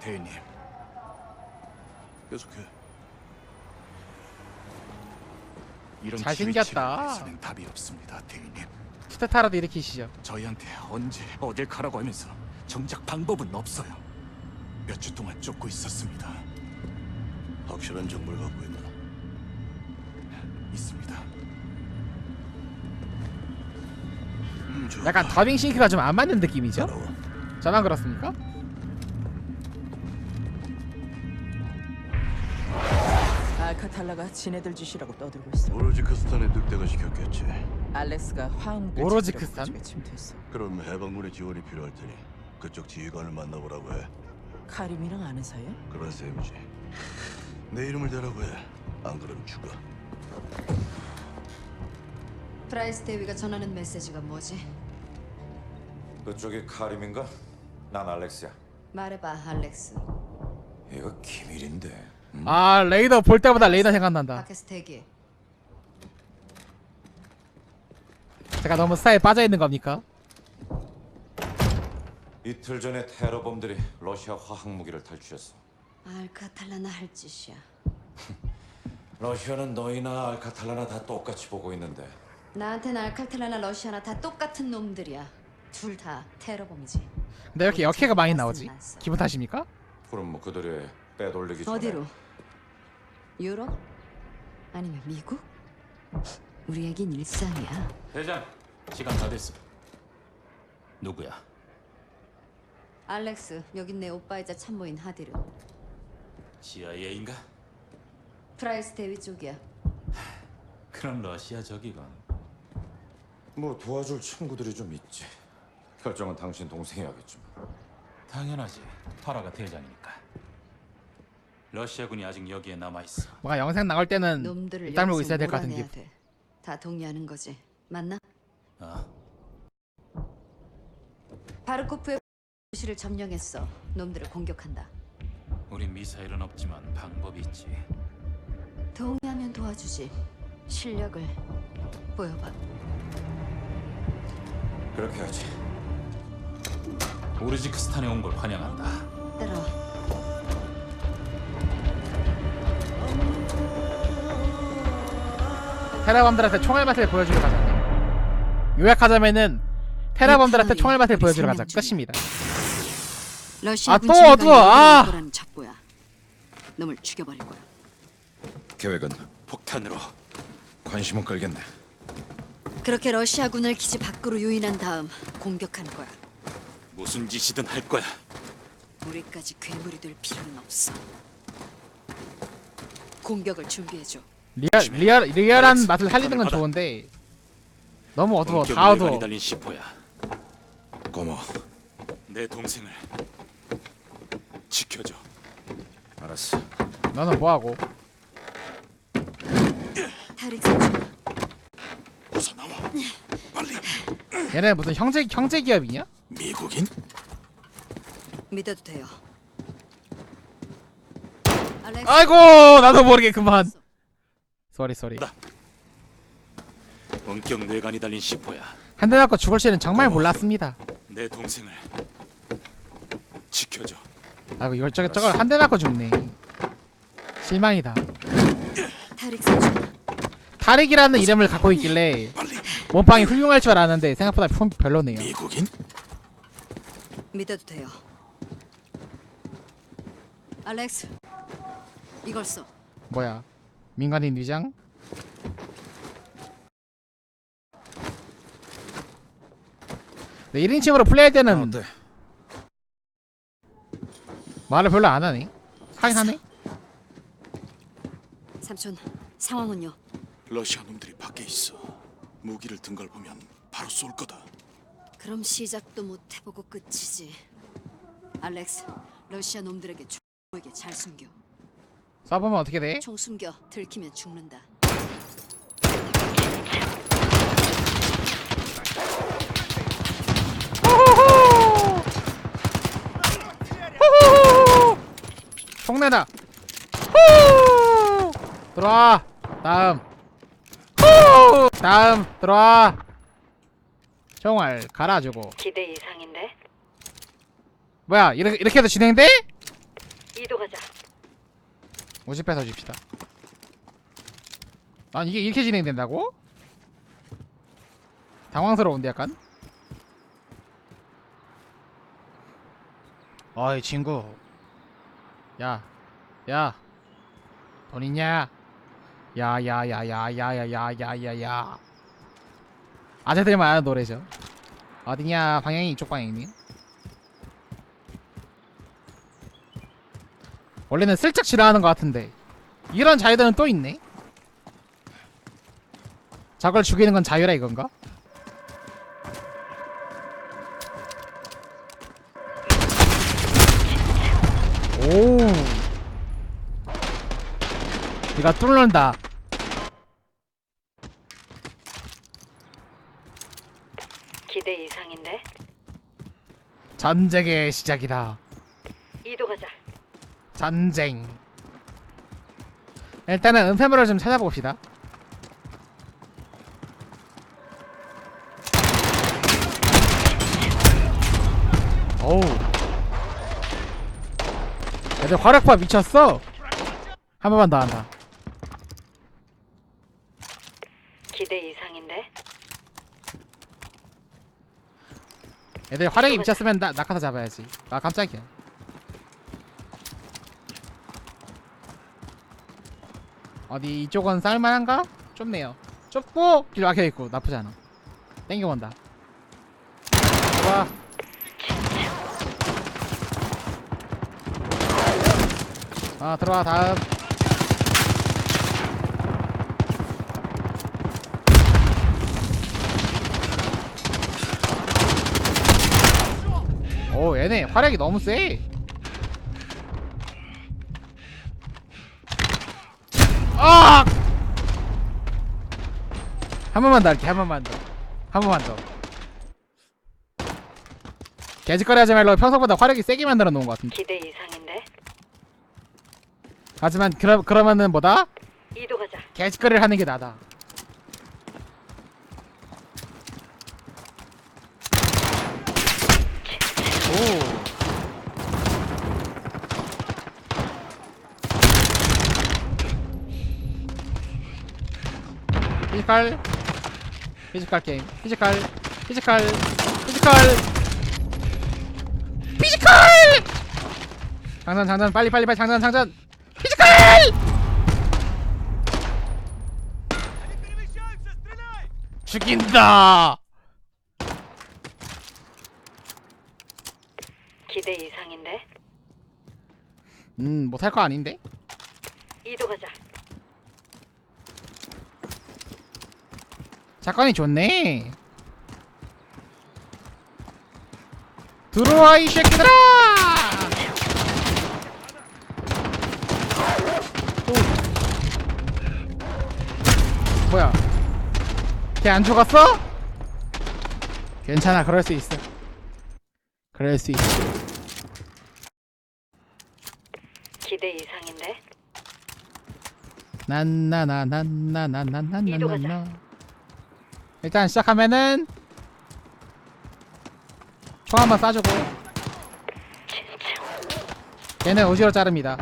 대인님 계속해. 이런 잘생겼다. 기회치를 답이 없습니다 대인님 스테타라도 일으키시죠. 저희한테 언제 어딜 가라고 하면서 정작 방법은 없어요 몇 주 동안 쫓고 있었습니다 확실한 정보를 갖고 있나? 있습니다 음, 좋아. 약간 더빙 싱크가 좀 안 맞는 느낌이죠? 따라와. 저만 그렇습니까? 알카탈라가 지네들 짓이라고 떠들고 있어. 오로지 크스탄에 늑대가 시켰겠지. 알렉스가 화학무기 오로지 크스탄? 집에 침투했어. 그럼 해방군의 지원이 필요할 테니 그쪽 지휘관을 만나보라고 해. 카림이랑 아는 사이야? 그런 셈이지. 내 이름을 대라고 해. 안 그럼 죽어. 프라이스 대위가 전하는 메시지가 뭐지? 그쪽이 카림인가? 난 알렉스야. 말해봐, 알렉스. 이거 기밀인데. 아 레이더 볼 때마다 레이더 생각난다. 밖에서 대기. 제가 너무 스타에 빠져 있는 겁니까? 이틀 전에 테러범들이 러시아 화학 무기를 탈취했어. 알카탈라나 할 짓이야. 러시아는 너희나 알카탈라나 다 똑같이 보고 있는데 나한텐 알카탈라나 러시아나 다 똑같은 놈들이야. 둘 다 테러범이지. 근데 왜 이렇게 역해가 많이 나오지? 기분 탓입니까? 그럼 뭐 그들이 빼돌리기 전에 어디로? 유럽? 아니면 미국? 우리에겐 일상이야. 대장 시간 다 됐어 누구야? 알렉스, 여긴 내 오빠이자 참모인 하디르. CIA인가? 프라이스 대위 쪽이야. 그런 러시아 적이건 뭐 도와줄 친구들이 좀 있지. 결정은 당신 동생이 하겠지만. 당연하지 파라가 대장이니까 러시아군이 아직 여기에 남아 있어 뭔가 영상 나올 때는 놈들을 땀 물고 여기서 있어야 될 것 같은 몰아내야 기분. 돼. 다 동의하는 거지. 맞나? 어? 바르코프의 도시를 점령했어. 놈들을 공격한다. 우린 미사일은 없지만 방법이 있지 동의하면 도와주지. 실력을 보여봐. 그렇게 하지. 오르지크스탄에 온 걸 환영한다 따라와. 테라범들한테 총알 맛을 보여주러 가자. 요약하자면은 테라범들한테 총알 맛을 보여주러 가자. 끝입니다. 러시아 아, 또 어두워. 아! 놈을 죽여버릴 거야. 계획은 폭탄으로. 관심은 끌겠네. 그렇게 러시아 군을 기지 밖으로 유인한 다음 공격하는 거야. 무슨 짓이든 할 거야 우리까지 괴물이 될 필요는 없어. 공격을 준비해줘. 리얼 리얼 리얼한 맛을 살리는 건 좋은데 너무 어두워. 다 어두워. 달린 시포야 고마워. 내 동생을 지켜줘 알았어. 너는 뭐 하고? 어서 나와. 빨리. 얘네 무슨 형제 형제 기업이냐? 미국인? 믿어도 돼요. 알렉스, 아이고 나도 모르게 그만. 쏘리 쏘리. 원격 뇌관이 달린 시포야 한 대 맞고 죽을 시는 정말 몰랐습니다. 내 동생을 지켜줘 아이고 이걸 저걸 저걸 한 대 맞고 죽네. 실망이다. 타릭이라는 이름을 갖고 있길래 몸빵이 훌륭할 줄 알았는데 생각보다 품 별로네요. 미국인? 믿어도 돼요. 알렉스, 이걸 써. 뭐야? 민간인 위장? 네, 1인칭으로 플레이할 때는 어때? 말을 별로 안 하네. 하긴 하네. 삼촌, 상황은요? 러시아 놈들이 밖에 있어. 무기를 든걸 보면 바로 쏠 거다. 그럼 시작도 못 해보고 끝이지. 알렉스, 러시아 놈들에게 총에게 잘 숨겨. 쏴보면 어떻게 돼? 총 숨겨. 들키면 죽는다. 총내다. 후! 들어와. 다음. 후! 다음 들어와. 총알 갈아주고. 기대 이상인데? 뭐야 이렇게 이렇게 해도 진행돼? 50 빼서 줍시다 아니 이게 이렇게 진행된다고? 당황스러운데 약간 어이 친구 야 야, 돈 있냐? 야, 야, 야, 야, 야, 야, 야, 야, 야, 야. 아재들만 아는 노래죠. 어디냐? 방향이 이쪽 방향이니? 원래는 슬쩍 지나가는 것 같은데 이런 자유들은 또 있네. 저걸 죽이는 건 자유라 이건가? 오. 이거 뚫는다. 기대 이상인데 전쟁의 시작이다. 전쟁. 일단은 은폐물을 좀 찾아봅시다. 어우. 애들 화력파 미쳤어. 한 번만 더 한다. 기대 이상인데 애들 화력이 미쳤으면 나, 낙하사 잡아야지. 아 깜짝이야. 어디 이쪽은 쌀만한가? 좁네요. 좁고 길 막혀 있고 나쁘지 않아. 땡겨본다. 와. 아 들어와 다음. 오 얘네 화력이 너무 세. 아! 한 번만 더 할게 한 번만 더. 한 번만 더. 개짓거리 하지 말고 평소보다 화력이 세게 만들어 놓은 것 같은데. 기대 이상인데 하지만 그러, 그러면은 뭐다? 이동하자. 개짓거리를 하는 게 나다. 피지컬. 피지컬 게임. 피지컬. 피지컬. 피지컬. 피지컬! 장전 장전. 빨리 빨리 빨리 장전 장전. 피지컬! 죽인다! 기대 이상인데? 음 못할 거 아닌데 이동하자. 작전이 좋네. 들어와 이 새끼들아! 오. 뭐야? 걔 안 죽었어? 괜찮아 그럴 수 있어. 그럴 수 있어. 기대 이상인데? 난나나난나나나나나나 이동하자. 일단 시작하면은 총 한번 쏴주고. 얘는 우지로 자릅니다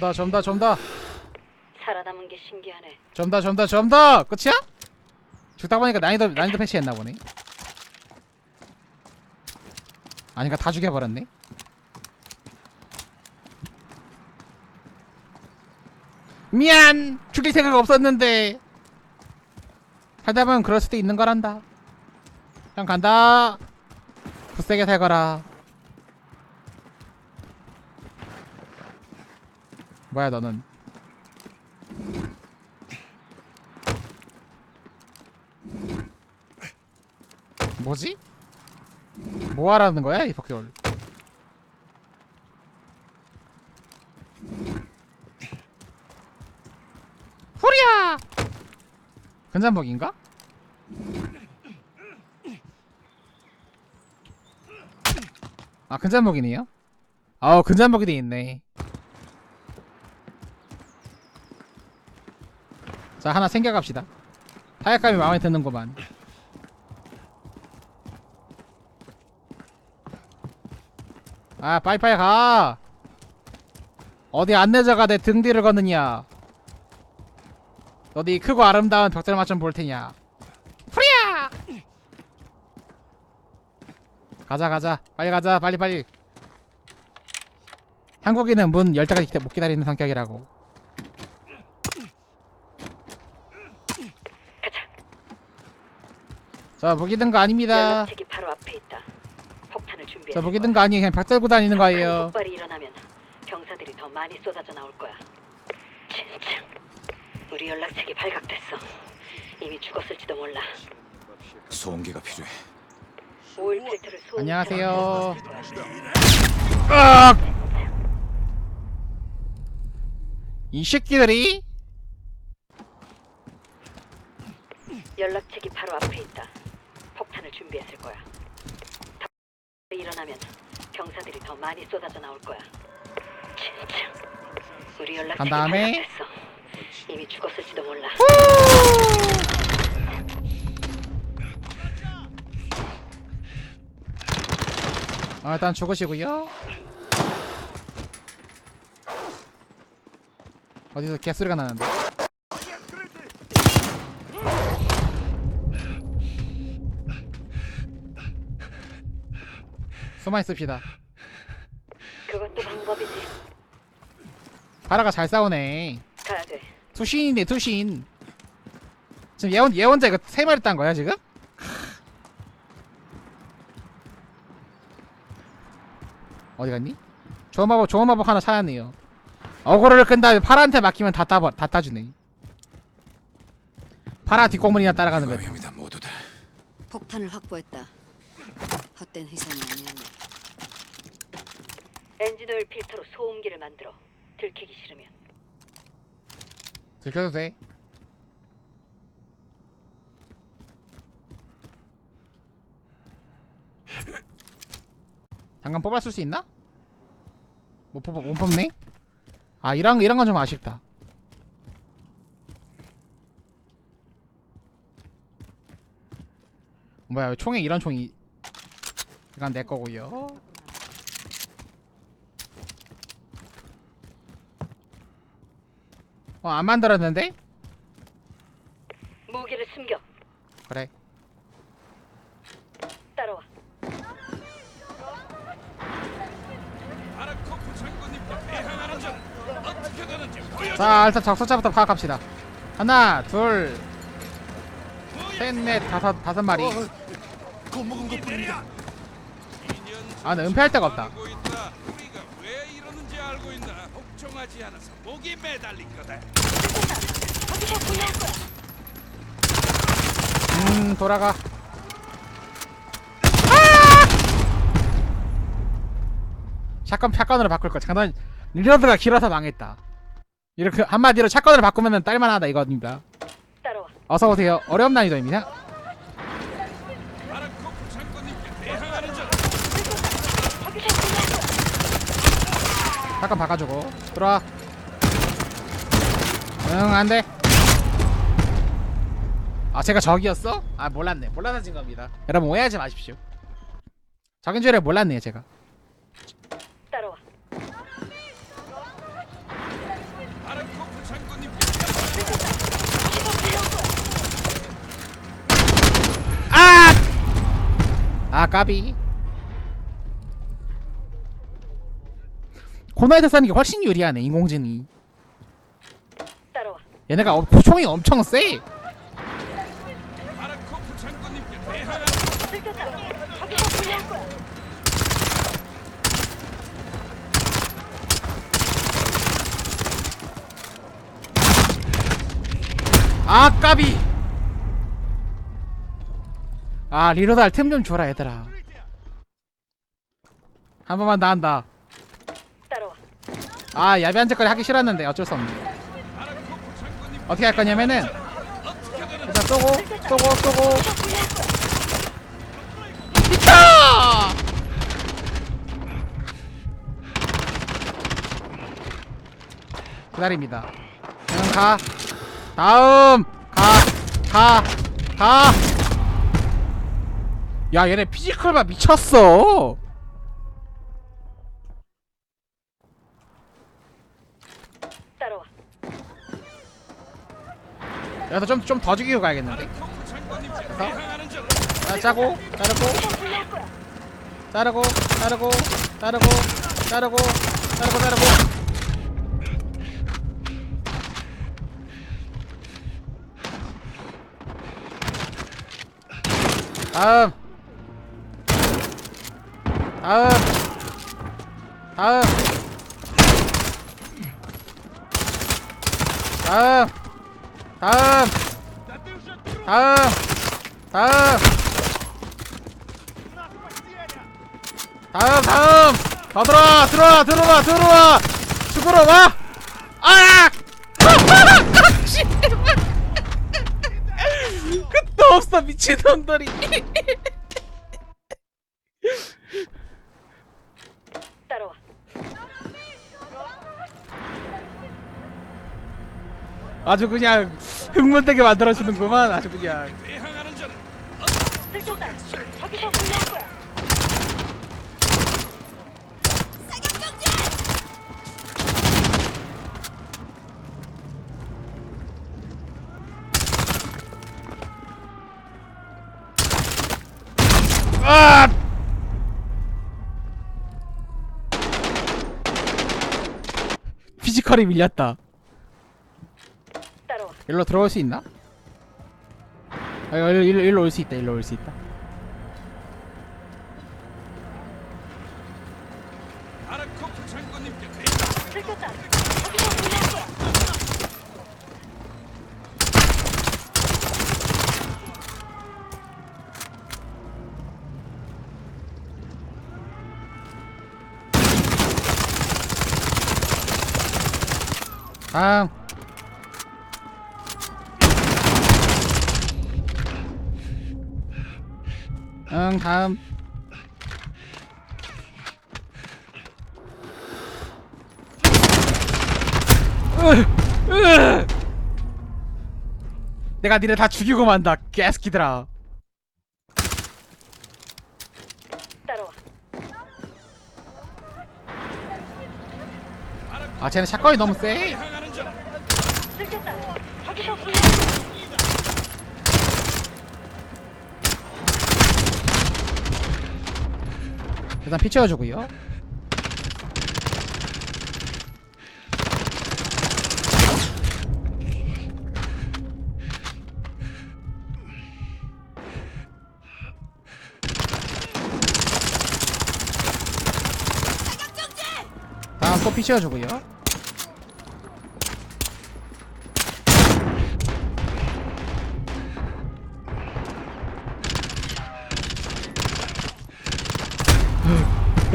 더좀더 살아남은 게 신기하네. 더좀더 끝이야? 죽다 보니까 난이도 난이도 패치했나 보네. 아니가 다 죽여버렸네. 미안 죽일 생각 없었는데. 살다 보면 그럴 수도 있는 거란다. 형 간다. 굳세게 살거라. 뭐야 너는? 뭐지? 뭐 하라는 거야 이 포켓몬? 후리야! 근접목인가? 아 근접목이네요 아우 근접목이 돼 있네 자 하나 챙겨갑시다. 타격감이 마음에 드는구만. 아 빨리빨리 가! 어디 안 내져가 내 등 뒤를 걷느냐? 어디 크고 아름다운 벽돌 맛좀볼 테냐? 프리야! 가자 가자. 빨리 가자 빨리 빨리. 한국인은 문 열 때까지 못 기다리는 성격이라고 자 무기 든 거 아닙니다 연락책이 바로 앞에 있다. 폭탄을 준비해. 자 무기 든 거 아니에요 그냥 벽 들고 다니는 거예요 폭발이 일어나면 병사들이 더 많이 쏟아져 나올 거야. 진짜. 우리 연락책이 발각됐어. 이미 죽었을지도 몰라. 소음기가 필요해. 오일 필터를 소음 안녕하세요 으악! 이 새끼들이 연락책이 바로 앞에 있다. 준비했을 거야. 일어나면 병사들이 더 많이 쏟아져 나올 거야. 진짜. 우리 연락책이 간 다음에. 이미 죽었을지도 몰라. 아, 일단 죽으시고요. 어디서 개소리가 나는데? 숨어 있읍시다. 그것도 방법이지. 바라가 잘 싸우네. 가야 돼. 투신인데 투신. 지금 예원 예원자 이거 세 마리 딴 거야 지금? 어디 갔니? 좋은 마법 좋은 마법 하나 찾았네요. 어그로를 끈 다음에 파라한테 맡기면 다 따버 다 따주네. 파라 뒷공문이나 따라가는 거. 위험이다 모두들. 폭탄을 확보했다. 헛된 희생이 아니었네. 엔진 오일 필터로 소음기를 만들어. 들키기 싫으면. 들켜도 돼. 잠깐 뽑았을 수 있나? 못 뽑, 못 뽑네? 아 이런 이런 건 좀 아쉽다. 뭐야 총에 이런 총이 이건 내 거고요. 어 안 만들었는데? 무기를 숨겨. 그래. 따라와. 아라코프 장군님께 대항하는 전 어떻게 되는지 보여. 자 일단 적소자부터 파악합시다 하나 둘 셋 넷 다섯 다섯 마리 겁먹은 것뿐입니다. 아 근데 은폐할 데가 없다 알고 있다. 우리 복종하지 않아서 목이 매달린 거다. 음 돌아가. 샷건 샷건으로 바꿀 거 잠깐 리로드가 길어서 망했다. 이렇게 한마디로 샷건으로 바꾸면 딸만하다 이겁니다. 따라와. 어서 오세요. 어려운 난이도입니다. 장군님께 대항하는 샷건 바꿔주고. 들어와. 응 안돼. 아 제가 적이었어? 아 몰랐네. 몰라서 진 겁니다. 여러분 오해하지 마십시오. 적인 줄에 몰랐네요 제가. 따라와. 아! 아 까비 코너에서 싸는 게 훨씬 유리하네 인공지능이 따라와. 얘네가 어, 총이 엄청 세 아라코프 장군님께 대항하는 아 까비 아 리로달 틈좀 줘라 얘들아 한 번만 더 한다. 아 야비한 짓거리 하기 싫었는데 어쩔 수 없네. 어떻게 할 거냐면은 일단 쏘고 쏘고 쏘고. 미쳐! 기다립니다. 그냥 가. 다음! 가 가가. 야 얘네 피지컬 봐 미쳤어. 야너좀좀 더 죽이고 가야겠는데. 자, 짜고 자르고. 자르고 자르고 자르고 자르고 자르고 자르고. 다음. 다음. 다음. 다음 다음! 다음! 다음! 다음 다음! 더 들어와 들어와 들어와 들어와! 죽으러 와! 아! 끝도 없어 미친놈들이 따라와. 아주 그냥 흥분되게 만들어주는구만 아주 그냥. 아! 피지컬이 밀렸다. 일로 들어올 수 있나? 아 일로 일로, 일로 올 수 있다 일로 올 수 있다 아라코프 장군님께 들켰다. 저기서 불러올 거야. 다음 응 다음. 내가 니네 다 죽이고 만다 개스키들아 따라와. 아 쟤네 샷건이 너무 세올 거야. 일단 피 채워주고요. 다음 또피 채워주고요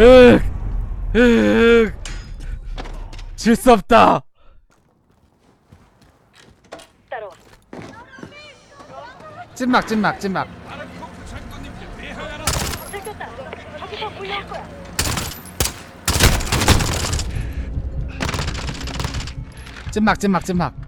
으, 으, 질수 없다. 따라와. 찐막, 찐막, 찐막. 찐막, 찐막, 찐막.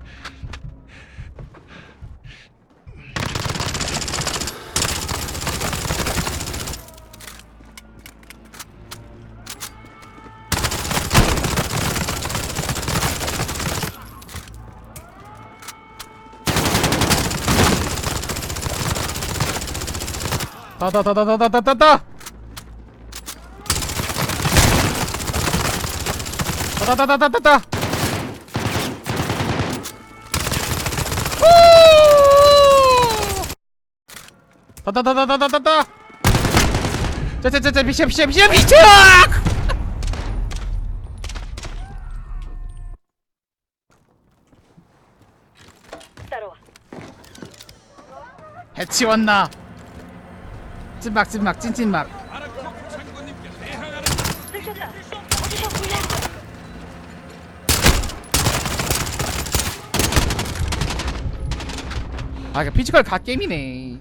다다다다다다다다. 다다다다다다. 다다다다다다다. 짜짜짜짜 미쳐 미쳐 미쳐 미쳐. 해치웠나? 찐막 찐막 찐찐막. 아, 이거 피지컬 갓 게임이네.